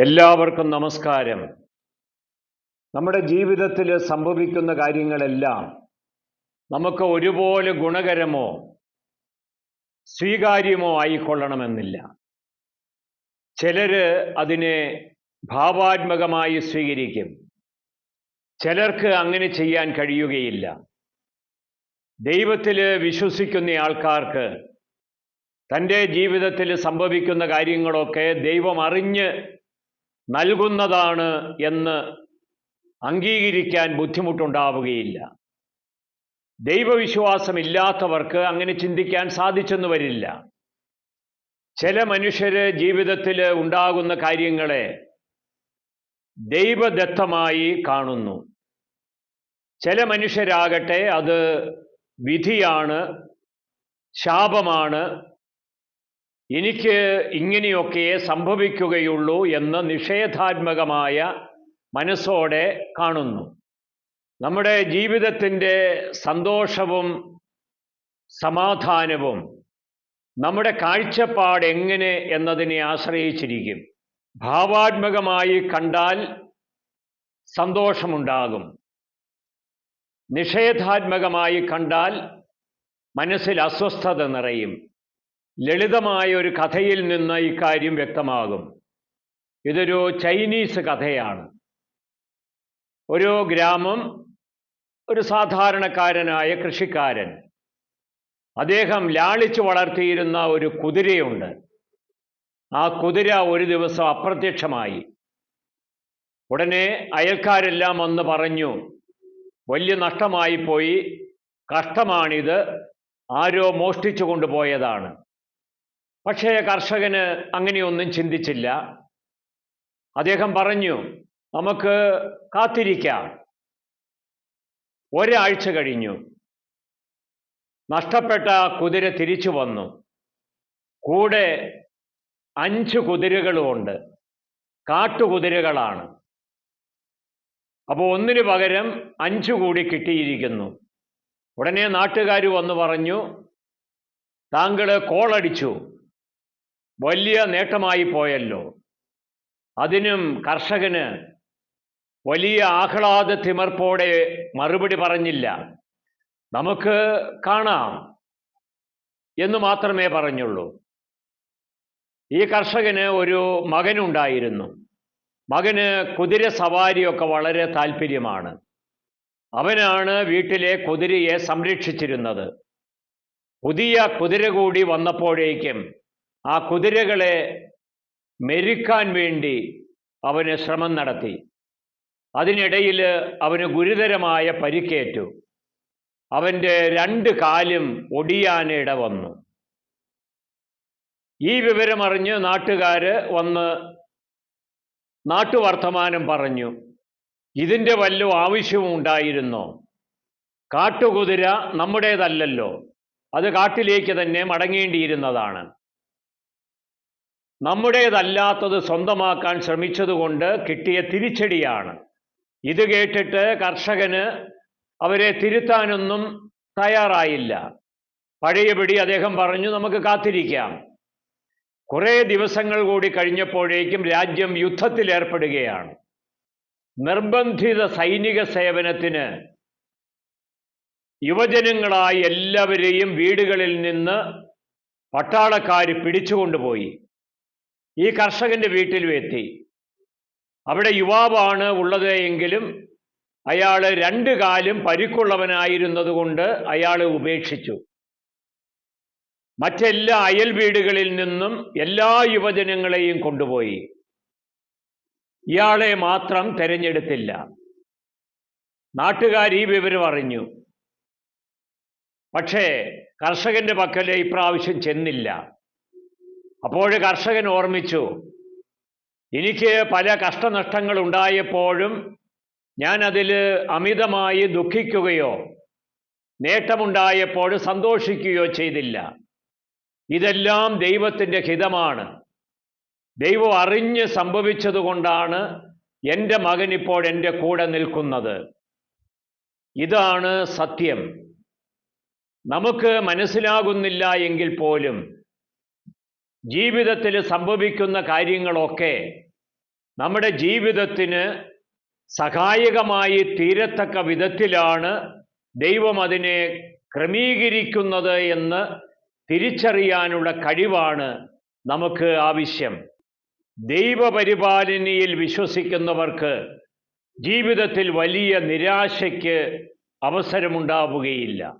എല്ലാവർക്കും നമസ്കാരം. നമ്മുടെ ജീവിതത്തിൽ സംഭവിക്കുന്ന കാര്യങ്ങളെല്ലാം നമുക്ക് ഒരുപോലെ ഗുണകരമോ സ്വീകാര്യമോ ആയിക്കൊള്ളണമെന്നില്ല. ചിലര് അതിനെ ഭാവാത്മകമായി സ്വീകരിക്കും. ചിലർക്ക് അങ്ങനെ ചെയ്യാൻ കഴിയുകയില്ല. ദൈവത്തിൽ വിശ്വസിക്കുന്ന ആൾക്കാർക്ക് തന്റെ ജീവിതത്തിൽ സംഭവിക്കുന്ന കാര്യങ്ങളൊക്കെ ദൈവം അറിഞ്ഞ് നൽകുന്നതാണ് എന്ന് അംഗീകരിക്കാൻ ബുദ്ധിമുട്ടുണ്ടാവുകയില്ല. ദൈവവിശ്വാസമില്ലാത്തവർക്ക് അങ്ങനെ ചിന്തിക്കാൻ സാധിച്ചെന്ന് വരില്ല. ചില മനുഷ്യര് ജീവിതത്തിൽ ഉണ്ടാകുന്ന കാര്യങ്ങളെ ദൈവദത്തമായി കാണുന്നു. ചില മനുഷ്യരാകട്ടെ അത് വിധിയാണ് ശാപമാണ് എനിക്ക് ഇങ്ങനെയൊക്കെ സംഭവിക്കുകയുള്ളൂ എന്ന് നിഷേധാത്മകമായ മനസ്സോടെ കാണുന്നു. നമ്മുടെ ജീവിതത്തിന്റെ സന്തോഷവും സമാധാനവും നമ്മുടെ കാഴ്ചപ്പാട് എങ്ങനെ എന്നതിനെ ആശ്രയിച്ചിരിക്കും. ഭാവാത്മകമായി കണ്ടാൽ സന്തോഷമുണ്ടാകും. നിഷേധാത്മകമായി കണ്ടാൽ മനസ്സിൽ അസ്വസ്ഥത നിറയും. ലളിതമായ ഒരു കഥയിൽ നിന്ന് ഇക്കാര്യം വ്യക്തമാകും. ഇതൊരു ചൈനീസ് കഥയാണ്. ഒരു ഗ്രാമം ഒരു സാധാരണക്കാരനായ കൃഷിക്കാരൻ. അദ്ദേഹം ലാളിച്ചു വളർത്തിയിരുന്ന ഒരു കുതിരയുണ്ട്. ആ കുതിര ഒരു ദിവസം അപ്രത്യക്ഷമായി. ഉടനെ അയൽക്കാരെല്ലാം വന്ന് പറഞ്ഞു വലിയ നഷ്ടമായി പോയി. കഷ്ടമാണിത്. ആരോ മോഷ്ടിച്ചു കൊണ്ടുപോയതാണ്. പക്ഷേ കർഷകന് അങ്ങനെയൊന്നും ചിന്തിച്ചില്ല. അദ്ദേഹം പറഞ്ഞു നമുക്ക് കാത്തിരിക്കാം. ഒരാഴ്ച കഴിഞ്ഞു. നഷ്ടപ്പെട്ട കുതിര തിരിച്ചു വന്നു. കൂടെ അഞ്ച് കുതിരകളുമുണ്ട് കാട്ടുകുതിരകളാണ്. അപ്പോൾ ഒന്നിനു പകരം അഞ്ചു കൂടി കിട്ടിയിരിക്കുന്നു. ഉടനെ നാട്ടുകാർ വന്നു പറഞ്ഞു താങ്കൾ കോളടിച്ചു. വലിയ നേട്ടമായി പോയല്ലോ. അതിനും കർഷകന് വലിയ ആഹ്ലാദ തിമർപ്പോടെ മറുപടി പറഞ്ഞില്ല. നമുക്ക് കാണാം എന്ന് മാത്രമേ പറഞ്ഞുള്ളൂ. ഈ കർഷകന് ഒരു മകനുണ്ടായിരുന്നു. മകന് കുതിര സവാരിയൊക്കെ വളരെ താല്പര്യമാണ്. അവനാണ് വീട്ടിലെ കുതിരയെ സംരക്ഷിച്ചിരുന്നത്. പുതിയ കുതിര കൂടി വന്നപ്പോഴേക്കും ആ കുതിരകളെ മെരുക്കാൻ വേണ്ടി അവന് ശ്രമം നടത്തി. അതിനിടയിൽ അവന് ഗുരുതരമായ പരിക്കേറ്റു. അവന്റെ രണ്ട് കാലും ഒടിയാനിട വന്നു. ഈ വിവരമറിഞ്ഞ് നാട്ടുകാർ വന്ന് നാട്ടുവർത്തമാനം പറഞ്ഞു ഇതിന്റെ വല്ല ആവശ്യവും ഉണ്ടായിരുന്നോ? കാട്ടുകുതിര നമ്മുടേതല്ലല്ലോ. അത് കാട്ടിലേക്ക് തന്നെ മടങ്ങേണ്ടിയിരുന്നതാണ്. നമ്മുടേതല്ലാത്തത് സ്വന്തമാക്കാൻ ശ്രമിച്ചതുകൊണ്ട് കിട്ടിയ തിരിച്ചടിയാണ്. ഇത് കേട്ടിട്ട് കർഷകന് അവരെ തിരുത്താനൊന്നും തയ്യാറായില്ല. പഴയപടി അദ്ദേഹം പറഞ്ഞു നമുക്ക് കാത്തിരിക്കാം. കുറേ ദിവസങ്ങൾ കൂടി കഴിഞ്ഞപ്പോഴേക്കും രാജ്യം യുദ്ധത്തിലേർപ്പെടുകയാണ് നിർബന്ധിത സൈനിക സേവനത്തിന് യുവജനങ്ങളായി എല്ലാവരെയും വീടുകളിൽ നിന്ന് പട്ടാളക്കാർ പിടിച്ചുകൊണ്ടുപോയി. ഈ കർഷകന്റെ വീട്ടിലും എത്തി. അവിടെ യുവാവാണ് ഉള്ളത് എങ്കിലും അയാൾ രണ്ടു കാലും പരിക്കുള്ളവനായിരുന്നത് കൊണ്ട് അയാൾ ഉപേക്ഷിച്ചു. മറ്റെല്ലാ അയൽ വീടുകളിൽ നിന്നും എല്ലാ യുവജനങ്ങളെയും കൊണ്ടുപോയി. ഇയാളെ മാത്രം തെരഞ്ഞെടുത്തില്ല. നാട്ടുകാർ ഈ വിവരം അറിഞ്ഞു. പക്ഷേ കർഷകന്റെ പക്കലെ ഇപ്രാവശ്യം ചെന്നില്ല. അപ്പോൾ കർഷകൻ ഓർമ്മിച്ചു എനിക്ക് പല കഷ്ടനഷ്ടങ്ങൾ ഉണ്ടായപ്പോഴും ഞാൻ അതിൽ അമിതമായി ദുഃഖിക്കുകയോ നേട്ടമുണ്ടായപ്പോൾ സന്തോഷിക്കുകയോ ചെയ്തില്ല. ഇതെല്ലാം ദൈവത്തിന്റെ ഹിതമാണ്. ദൈവം അറിഞ്ഞ് സംഭവിച്ചതുകൊണ്ടാണ് എന്റെ മകൻ ഇപ്പോൾ എന്റെ കൂടെ നിൽക്കുന്നത്. ഇതാണ് സത്യം. നമുക്ക് മനസ്സിലാകുന്നില്ല എങ്കിൽ പോലും ജീവിതത്തിൽ സംഭവിക്കുന്ന കാര്യങ്ങളൊക്കെ നമ്മുടെ ജീവിതത്തിന് സഹായകമായി തീരത്തക്ക വിധത്തിലാണ് ദൈവം അതിനെ ക്രമീകരിക്കുന്നത് എന്ന് തിരിച്ചറിയാനുള്ള കഴിവാണ് നമുക്ക് ആവശ്യം. ദൈവപരിപാലനയിൽ വിശ്വസിക്കുന്നവർക്ക് ജീവിതത്തിൽ വലിയ നിരാശയ്ക്ക് അവസരമുണ്ടാവുകയില്ല.